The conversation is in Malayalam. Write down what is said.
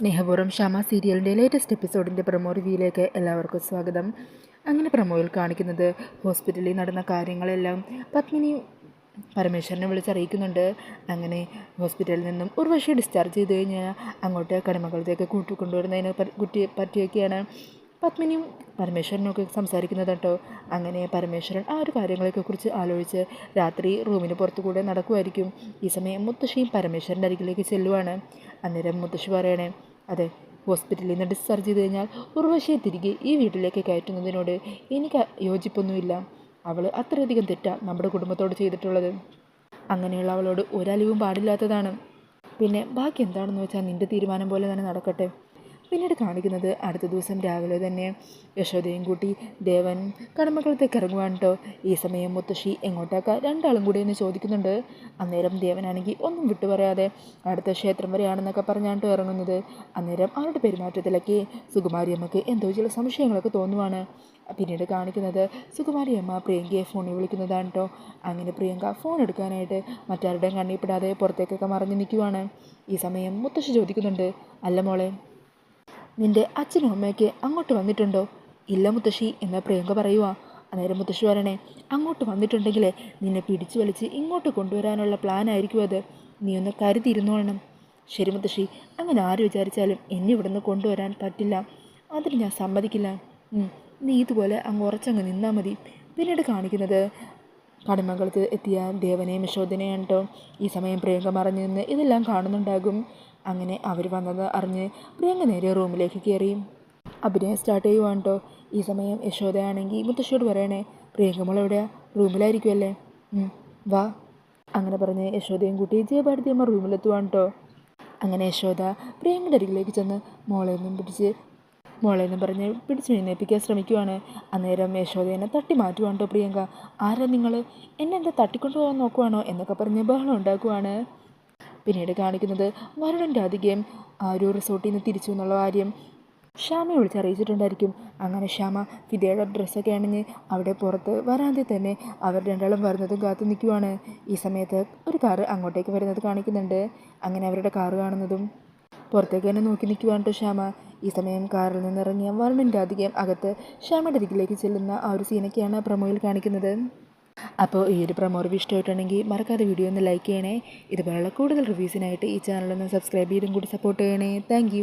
സ്നേഹപൂർവം ക്ഷമ സീരിയലിന്റെ ലേറ്റസ്റ്റ് എപ്പിസോഡിന്റെ പ്രമോ റിവ്യൂയിലേക്ക് എല്ലാവർക്കും സ്വാഗതം. അങ്ങനെ പ്രമോയിൽ കാണിക്കുന്നത് ഹോസ്പിറ്റലിൽ നടന്ന കാര്യങ്ങളെല്ലാം പത്മിനി പരമേശ്വരനെ വിളിച്ചറിയിക്കുന്നുണ്ട്. അങ്ങനെ ഹോസ്പിറ്റലിൽ നിന്നും ഉർവശി ഡിസ്ചാർജ് ചെയ്ത് കഴിഞ്ഞാൽ അങ്ങോട്ട് കടമകളിലേക്ക് കൂട്ടിക്കൊണ്ടുവരുന്നതിന് കുട്ടി പറ്റിയൊക്കെയാണ് പത്മിനിയും പരമേശ്വരനൊക്കെ സംസാരിക്കുന്നത് കേട്ടോ. അങ്ങനെ പരമേശ്വരൻ ആ ഒരു കാര്യങ്ങളെയൊക്കെ കുറിച്ച് ആലോചിച്ച് രാത്രി റൂമിന് പുറത്തു കൂടെ നടക്കുമായിരിക്കും ഈ സമയം മുത്തശ്ശിയും പരമേശ്വരന്റെ അരികിലേക്ക് ചെല്ലുവാണ്. അന്നേരം മുത്തശ്ശി പറയണേ അതെ ഹോസ്പിറ്റലിൽ നിന്ന് ഡിസ്ചാർജ് ചെയ്ത് കഴിഞ്ഞാൽ ഉർവശിയെ തിരികെ ഈ വീട്ടിലേക്ക് കയറ്റുന്നതിനോട് എനിക്ക് യോജിപ്പൊന്നുമില്ല. അവൾ അത്രയധികം തെറ്റാ നമ്മുടെ കുടുംബത്തോട് ചെയ്തിട്ടുള്ളത്. അങ്ങനെയുള്ള അവളോട് ഒരലിവും പാടില്ലാത്തതാണ്. പിന്നെ ബാക്കി എന്താണെന്ന് വെച്ചാൽ നിന്റെ തീരുമാനം പോലെ തന്നെ നടക്കട്ടെ. പിന്നീട് കാണിക്കുന്നത് അടുത്ത ദിവസം രാവിലെ തന്നെ യശോദയും കൂട്ടി ദേവൻ കടമക്കളത്തേക്ക് ഇറങ്ങുവാൻ കേട്ടോ ഈ സമയം മുത്തശ്ശി എങ്ങോട്ടാക്ക? രണ്ടാളും കൂടി എന്ന് ചോദിക്കുന്നുണ്ട്. അന്നേരം ദേവനാണെങ്കിൽ ഒന്നും വിട്ടു പറയാതെ അടുത്ത ക്ഷേത്രം വരെയാണെന്നൊക്കെ പറഞ്ഞാണ് ഇറങ്ങുന്നത്. അന്നേരം അവരുടെ പെരുമാറ്റത്തിലൊക്കെ സുകുമാരി അമ്മയ്ക്ക് എന്തോ ചില സംശയങ്ങളൊക്കെ തോന്നുവാണ്. പിന്നീട് കാണിക്കുന്നത് സുകുമാരി അമ്മ പ്രിയങ്കയെ ഫോണിൽ വിളിക്കുന്നതാണ് കേട്ടോ അങ്ങനെ പ്രിയങ്ക ഫോൺ എടുക്കാനായിട്ട് മറ്റാരുടെയും കണ്ണിപ്പെടാതെ പുറത്തേക്കൊക്കെ മറിഞ്ഞു നിൽക്കുവാണ്. ഈ സമയം മുത്തശ്ശി ചോദിക്കുന്നുണ്ട് അല്ല മോളെ നിന്റെ അച്ഛനും അമ്മയൊക്കെ അങ്ങോട്ട് വന്നിട്ടുണ്ടോ? ഇല്ല മുത്തശ്ശി എന്ന പ്രിയങ്ക പറയുക അന്നേരം മുത്തശ്ശി പറയണേ അങ്ങോട്ട് വന്നിട്ടുണ്ടെങ്കിൽ നിന്നെ പിടിച്ചു വലിച്ച് ഇങ്ങോട്ട് കൊണ്ടുവരാനുള്ള പ്ലാൻ ആയിരിക്കും അത്. നീ ഒന്ന് കരുതിയിരുന്നോളണം ശരി മുത്തശ്ശി അങ്ങനെ ആര് വിചാരിച്ചാലും എന്നെ ഇവിടെ നിന്ന് കൊണ്ടുവരാൻ പറ്റില്ല. അതിന് ഞാൻ സമ്മതിക്കില്ല. നീ ഇതുപോലെ അങ്ങ് ഉറച്ചങ്ങ് നിന്നാൽ മതി. പിന്നീട് കാണിക്കുന്നത് കടമകളത്ത് എത്തിയ ദേവനെയും യശോദനെയാണ് കേട്ടോ ഈ സമയം പ്രിയങ്ക മറഞ്ഞു നിന്ന് ഇതെല്ലാം കാണുന്നുണ്ടാകും. അങ്ങനെ അവർ വന്നത് അറിഞ്ഞ് പ്രിയങ്ക നേരെ റൂമിലേക്ക് കയറി. അഭിനയം സ്റ്റാർട്ട് ചെയ്യുവാണ് കേട്ടോ ഈ സമയം യശോദയാണെങ്കിൽ മുത്തശ്ശിയോട് പറയണേ പ്രിയങ്ക മോൾ എവിടെയാ? റൂമിലായിരിക്കുമല്ലേ വാ. അങ്ങനെ പറഞ്ഞ് യശോദയും കൂട്ടി ജയഭാരതിയമ്മ റൂമിലെത്തുവാണ് കേട്ടോ അങ്ങനെ യശോദ പ്രിയങ്കയുടെ അരികിലേക്ക് ചെന്ന് മോളെ നിന്നും പിടിച്ച് മോളെ നിന്നും പറഞ്ഞ് പിടിച്ച് എഴുന്നേൽപ്പിക്കാൻ ശ്രമിക്കുവാണ്. അന്നേരം യശോദയെന്നെ തട്ടി മാറ്റുവാണ് കേട്ടോ പ്രിയങ്ക. ആരാ നിങ്ങൾ എന്നെ എന്താ തട്ടിക്കൊണ്ടുപോകാൻ നോക്കുവാണോ? എന്നൊക്കെ പറഞ്ഞ് ബഹളം ഉണ്ടാക്കുവാണ്. പിന്നീട് കാണിക്കുന്നത് വരുണൻ രാധികയും ആ ഒരു റിസോർട്ടിൽ നിന്ന് തിരിച്ചു എന്നുള്ള കാര്യം ഷ്യാമയെ വിളിച്ചറിയിച്ചിട്ടുണ്ടായിരിക്കും അങ്ങനെ ഷ്യാമ ഫിദയുടെ ഡ്രസ്സൊക്കെ അണിഞ്ഞ് അവിടെ പുറത്ത് വരാതെ തന്നെ അവർ രണ്ടാളും വരുന്നതും കാത്തു നിൽക്കുവാണ്. ഈ സമയത്ത് ഒരു കാറ് അങ്ങോട്ടേക്ക് വരുന്നത് കാണിക്കുന്നുണ്ട്. അങ്ങനെ അവരുടെ കാറ് കാണുന്നതും പുറത്തേക്ക് തന്നെ നോക്കി നിൽക്കുവാണ് കേട്ടോ ശ്യാമ. ഈ സമയം കാറിൽ നിന്നിറങ്ങിയ വരുണൻ രാധികയും അകത്ത് ശ്യാമയുടെ അരികിലേക്ക് ചെല്ലുന്ന ആ ഒരു സീനൊക്കെയാണ് പ്രമോയിൽ കാണിക്കുന്നത്. അപ്പോൾ ഈ ഒരു പ്രമോ റിവ്യൂ ഇഷ്ടമായിട്ടുണ്ടെങ്കിൽ മറക്കാതെ വീഡിയോ ഒന്ന് ലൈക്ക് ചെയ്യണേ. ഇതുപോലുള്ള കൂടുതൽ റിവ്യൂസിനായിട്ട് ഈ ചാനലൊന്ന് സബ്സ്ക്രൈബ് ചെയ്തും കൂടി സപ്പോർട്ട് ചെയ്യണേ. താങ്ക്